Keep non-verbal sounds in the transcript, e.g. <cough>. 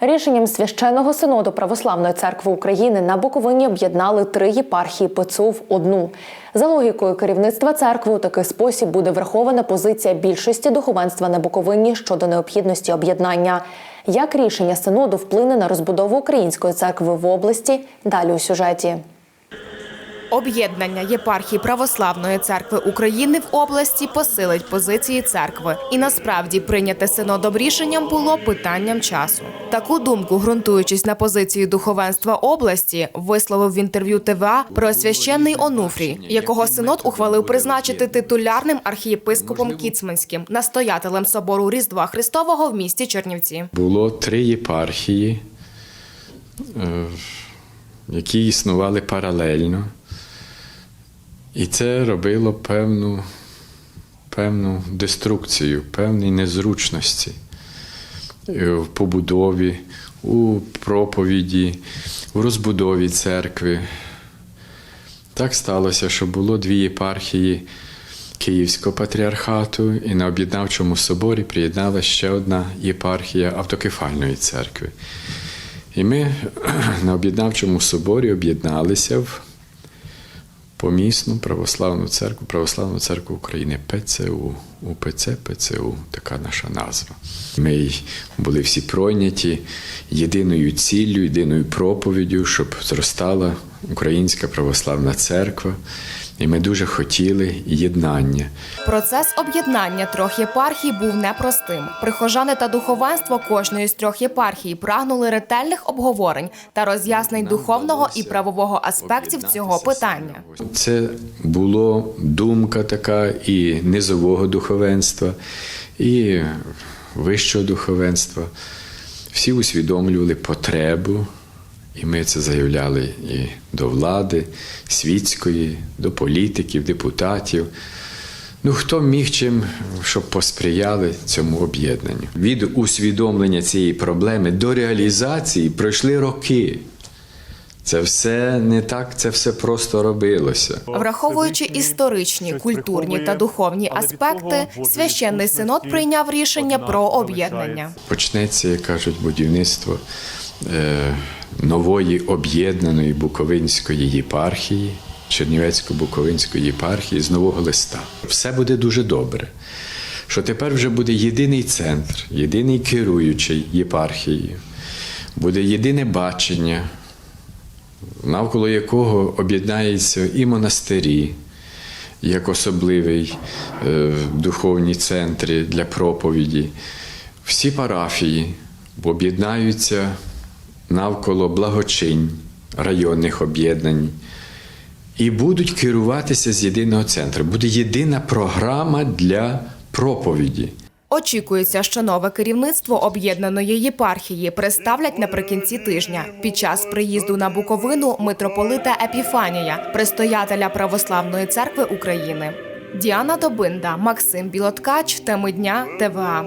Рішенням священного синоду Православної церкви України на Буковині об'єднали три єпархії ПЦУ в одну. За логікою керівництва церкви у такий спосіб буде врахована позиція більшості духовенства на Буковині щодо необхідності об'єднання. Як рішення синоду вплине на розбудову української церкви в області? Далі у сюжеті. Об'єднання єпархії Православної церкви України в області посилить позиції церкви, і насправді прийняте синодом рішенням було питанням часу. Таку думку, ґрунтуючись на позиції духовенства області, висловив в інтерв'ю ТВА Преосвященний Онуфрій, якого синод ухвалив призначити титулярним архієпископом Кіцманським, настоятелем собору Різдва Христового в місті Чернівці. Було три єпархії, е, які існували паралельно. І це робило певну, певну деструкцію, певні незручності е, в побудові, у проповіді, у розбудові церкви. Так сталося, що було дві єпархії Київського патріархату, і на об'єднавчому соборі приєднала ще одна єпархія автокефальної церкви. І ми <clears throat> на об'єднавчому соборі об'єдналися в помісну православну церкву, Православну церкву України ПЦУ. УПЦ ПЦУ, така наша назва. Ми були всі пройняті єдиною ціллю, єдиною проповіддю, щоб зростала Українська православна церква. І ми дуже хотіли єднання. Процес об'єднання трьох єпархій був непростим. Прихожани та духовенство кожної з трьох єпархій прагнули ретельних обговорень та роз'яснень духовного і правового аспектів цього питання. Це була думка така і низового духовенства, і вищого духовенства. Всі усвідомлювали потребу, і ми це заявляли і до влади світської, до політиків, депутатів. Ну, хто міг чим, щоб посприяли цьому об'єднанню? Від усвідомлення цієї проблеми до реалізації пройшли роки. Це все не так, це все просто робилося. Враховуючи історичні, культурні та духовні аспекти, священний синод прийняв рішення про об'єднання. Почнеться, як кажуть, будівництво нової об'єднаної Буковинської єпархії, Чернівецько-Буковинської єпархії з нового листа. Все буде дуже добре. Що тепер вже буде єдиний центр, єдиний керуючий єпархією, буде єдине бачення, навколо якого об'єднаються і монастирі, як особливий е, духовні центри для проповіді. Всі парафії об'єднаються навколо благочинь, районних об'єднань і будуть керуватися з єдиного центру. Буде єдина програма для проповіді. Очікується, що нове керівництво об'єднаної єпархії представлять наприкінці тижня під час приїзду на Буковину митрополита Епіфанія, предстоятеля Православної церкви України. Діана Добинда, Максим Білоткач, теми дня ТВА.